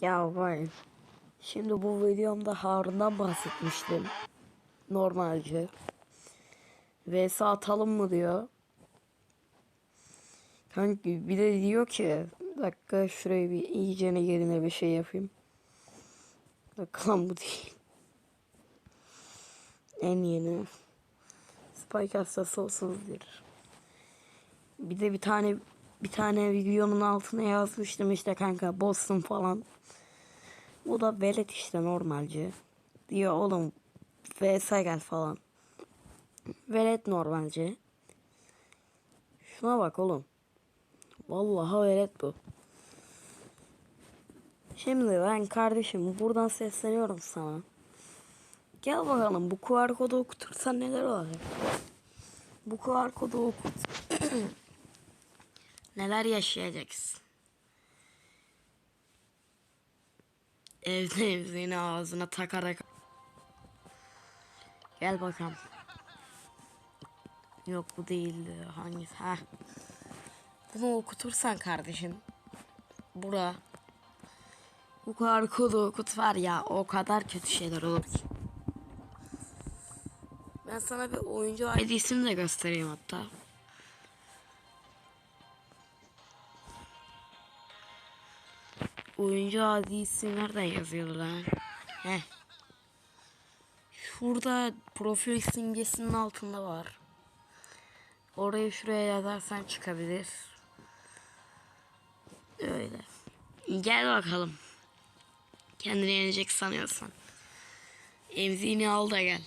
Ya vay. Şimdi bu videomda Harun'dan bahsetmiştim. Normalce. VS atalım mı diyor. Kanki bir de diyor ki dakika şuraya bir iyicene yerine bir şey yapayım. Bakalım bu değil. En yeni. Spike hastası olsunuzdur. Bir de bir tane bir tane videonun altına yazmıştım işte kanka Boston falan. Bu da velet işte normalce. Diyor oğlum VS gel falan. Velet normalce. Şuna bak oğlum. Vallahi velet bu. Şimdi ben kardeşim buradan sesleniyorum sana. Gel bakalım bu QR kodu okutursan neler olacak? Bu QR kodu okut. neler yaşayacaksın? Evde evzini ağzına takarak. Gel bakalım. Yok bu değildi. Hangisi? Ha. Bunu okutursan kardeşim. Bura. Bu kadar kodu okut var ya o kadar kötü şeyler olur ki. Ben sana bir oyuncu ID'sini de göstereyim hatta. Oyuncu ID'si nereden yazıyordu lan? Heh. Şurada profil simgesinin altında var. Orayı şuraya yazarsan çıkabilir. Öyle. Gel bakalım. Kendini yenecek sanıyorsan. Emziğini al da gel.